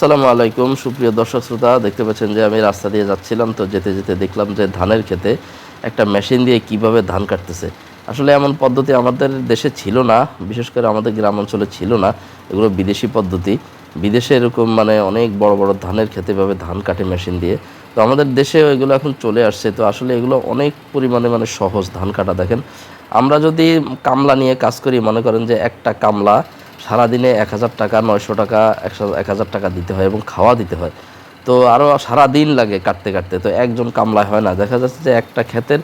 আসসালামু আলাইকুম, সুপ্রিয় দর্শক শ্রোতা, দেখতে পাচ্ছেন যে আমি রাস্তা দিয়ে যাচ্ছিলাম তো যেতে যেতে দেখলাম যে ধানের ক্ষেতে একটা মেশিন দিয়ে কীভাবে ধান কাটতেছে। আসলে এমন পদ্ধতি আমাদের দেশে ছিল না, বিশেষ করে আমাদের গ্রাম অঞ্চলে ছিল না, এগুলো বিদেশি পদ্ধতি। বিদেশে এরকম মানে অনেক বড় বড় ধানের ক্ষেতে এভাবে ধান কাটে মেশিন দিয়ে। তো আমাদের দেশে এগুলো এখন চলে আসছে, তো আসলে এগুলো অনেক পরিমাণে মানে সহজ ধান কাটা। দেখেন, আমরা যদি কামলা নিয়ে কাজ করি, মনে করেন যে একটা কামলা সারাদিনে এক হাজার টাকা, নয়শো টাকা, একশো, এক হাজার টাকা দিতে হয় এবং খাওয়া দিতে হয়। তো আরও সারা দিন লাগে কাটতে কাটতে। তো একজন কামলায় হয় না। দেখা যাচ্ছে যে একটা ক্ষেতের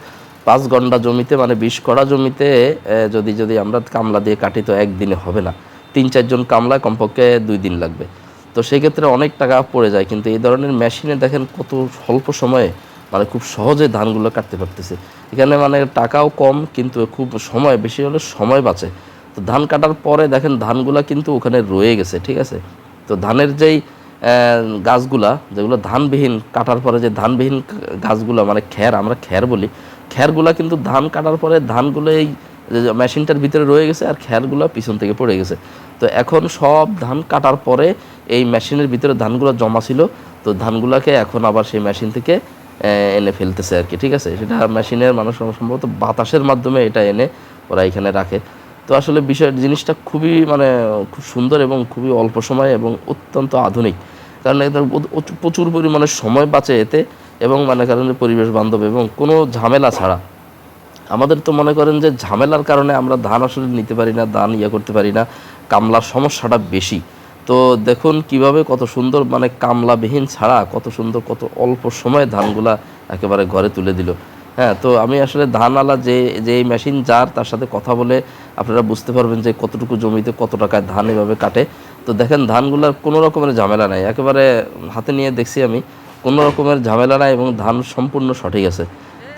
পাঁচ ঘণ্টা জমিতে মানে বিশ কড়া জমিতে যদি যদি আমরা কামলা দিয়ে কাটি, তো একদিনে হবে না। তিন চারজন কামলায় কমপক্ষে দুই দিন লাগবে। তো সেই ক্ষেত্রে অনেক টাকা পড়ে যায়। কিন্তু এই ধরনের মেশিনে দেখেন কত স্বল্প সময়ে মানে খুব সহজে ধানগুলো কাটতে পারতেছে। এখানে মানে টাকাও কম, কিন্তু খুব সময়, বেশি হলে সময় বাঁচে। তো ধান কাটার পরে দেখেন ধানগুলা কিন্তু ওখানে রয়ে গেছে, ঠিক আছে? তো ধানের যেই গাছগুলা, যেগুলো ধানবিহীন কাটার পরে যে ধানবিহীন গাছগুলা মানে খ্যার আমরা খ্যার বলি খ্যারগুলা কিন্তু ধান কাটার পরে ধানগুলো এই মেশিনটার ভিতরে রয়ে গেছে আর খ্যারগুলো পিছন থেকে পড়ে গেছে। তো এখন সব ধান কাটার পরে এই মেশিনের ভিতরে ধানগুলো জমা ছিল, তো ধানগুলোকে এখন আবার সেই মেশিন থেকে এনে ফেলতেছে আর কি, ঠিক আছে? সেটা মেশিনের মানুষ সম্ভবত বাতাসের মাধ্যমে এটা এনে ওরা এখানে রাখে। তো আসলে বিষয় জিনিসটা খুবই মানে খুব সুন্দর এবং খুবই অল্প সময় এবং অত্যন্ত আধুনিক। কারণ এতে প্রচুর- পরিমাণে সময় বাঁচে এতে এবং মানে কারণ পরিবেশ বান্ধব এবং কোনো ঝামেলা ছাড়া। আমাদের তো মনে করেন যে ঝামেলার কারণে আমরা ধান আসলে নিতে পারি না, ধান ইয়ে করতে পারি না, কামলার সমস্যাটা বেশি। তো দেখুন কীভাবে কত সুন্দর মানে কামলাবিহীন ছাড়া কত সুন্দর, কত অল্প সময়ে ধানগুলা একেবারে ঘরে তুলে দিল। হ্যাঁ তো আমি আসলে ধানওয়ালা যে যে মেশিন যার, তার সাথে কথা বলে আপনারা বুঝতে পারবেন যে কতটুকু জমিতে কত টাকায় ধান এভাবে কাটে। তো দেখেন, ধানগুলার কোনো রকমের ঝামেলা নাই। একেবারে হাতে নিয়ে দেখছি আমি, কোনো রকমের ঝামেলা নাই এবং ধান সম্পূর্ণ সঠিক আছে।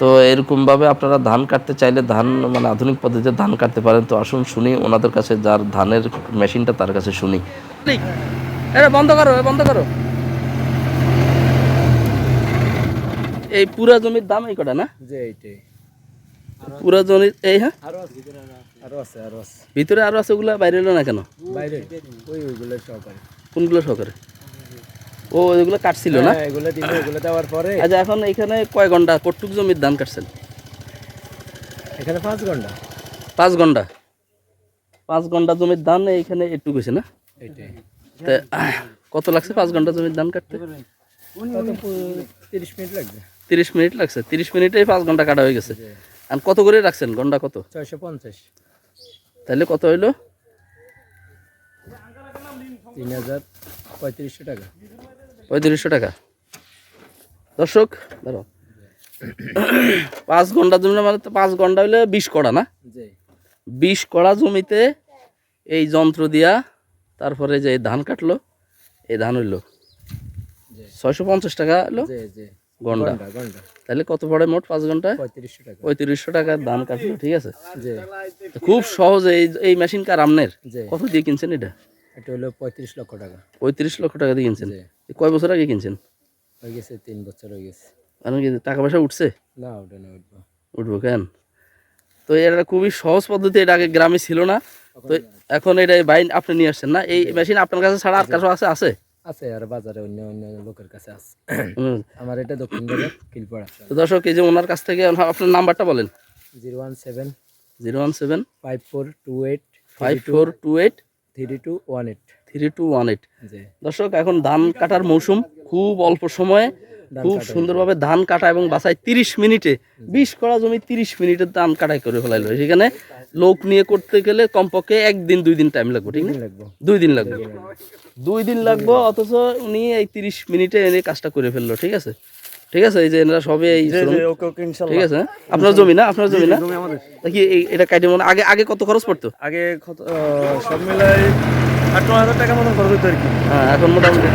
তো এরকমভাবে আপনারা ধান কাটতে চাইলে ধান মানে আধুনিক পদ্ধতিতে ধান কাটতে পারেন। তো আসুন শুনি ওনাদের কাছে, যার ধানের মেশিনটা তার কাছে শুনি। বন্ধ করো বন্ধ করো। এই পুরা জমির দাম এই কটা না? যে এইটাই। পুরা জমির এই হ্যাঁ? আরও আছে আরও আছে। ভিতরে আরও আছে ওগুলা বাইরে এলো না কেন? বাইরে ওই ওইগুলো সহকারে। কোনগুলো সহকারে? ও এগুলো কাটছিল না? হ্যাঁ, এগুলো দিলে এগুলো দেওয়ার পরে আচ্ছা এখন এখানে কয় ঘণ্টা কটুক জমির ধান কাটছেন? এখানে পাঁচ ঘণ্টা। পাঁচ ঘণ্টা। পাঁচ ঘণ্টা জমির ধান এইখানে একটু গেছে না? এইটাই। কত লাগছে পাঁচ ঘণ্টা জমির ধান কাটতে? তিরিশ মিনিট লাগবে। তিরিশ মিনিট লাগছে। তিরিশ মিনিটেই পাঁচ ঘণ্টা কাটা হয়ে গেছে। আর কত করে রাখছেন ঘণ্টা কত? ছয়শো পঞ্চাশ। তাহলে কত হইল? তিন হাজার পঁয়ত্রিশশো টাকা। পঁয়ত্রিশশো টাকা। দর্শক ধরো। পাঁচ ঘণ্টা জমি মানে তো পাঁচ ঘণ্টা হইলে বিশ কড়া না? বিশ কড়া জমিতে এই যন্ত্র দিয়া তারপরে যে ধান কাটলো এই ধান হইল। ছয়শো পঞ্চাশ টাকা হলো ঘণ্টা তাহলে কত পড়ে মোট? পাঁচ ঘন্টায়? পঁয়ত্রিশশো টাকা। পঁয়ত্রিশশো টাকার ধান কাটলো ঠিক আছে? খুব সহজে এই এই মেশিন কার আমনের? কত দিয়ে কিনছেন এটা? এটা হলো পঁয়ত্রিশ লক্ষ টাকা। পঁয়ত্রিশ লক্ষ টাকা দিয়ে কিনছেন? কয় বছর আগে কিনছেন? হয়ে গেছে তিন বছর হয়ে গেছে। কারণ কি টাকা পয়সা উঠছে? না ওটা না উঠবো। উঠবো কেন? তো এটা খুবই সহজ পদ্ধতি এটা আগে গ্রামে ছিল না। তো এখন এটা বাইন আপনি নিয়ে আসছেন না? এই মেশিন আপনার কাছে ছাড়া আর কাছে আছে? আছে? আছে আর বাজারে অন্য অন্য লোকের কাছে আছে। আমার এটা দক্ষিণ বাজার কিলপাড়া তো দর্শক এই যে ওনার কাছ থেকে আপনার নাম্বারটা বলেন। Zero one seven zero one seven five four two eight five four two eight three two one eight. Three two one eight. দর্শক এখন ধান কাটার মৌসুম খুব অল্প সময়ে খুব সুন্দরভাবে ধান কাটা এবং বাসায় তিরিশ মিনিটে বিশ করা জমি তিরিশ মিনিটে ধান কাটাই করে ফেলাইলো। সেখানে লোক নিয়ে করতে গেলে কমপক্ষে একদিন দুই দিন টাইম লাগবে ঠিক না? দুই দিন লাগবে। দুই দিন লাগবে। অথচ উনি এই তিরিশ মিনিটে এনে কাজটা করে ফেলল ঠিক আছে? ঠিক আছে এই যে এনারা সবে এই ঠিক আছে হ্যাঁ? আপনার জমি না? আপনার জমি না? কি এটা কাটে মনে আগে আগে কত খরচ পড়তো? আগে কত সব মিলাই আট হাজার টাকা মতো খরচ হতো আর কি। হ্যাঁ এখন মোটামুটি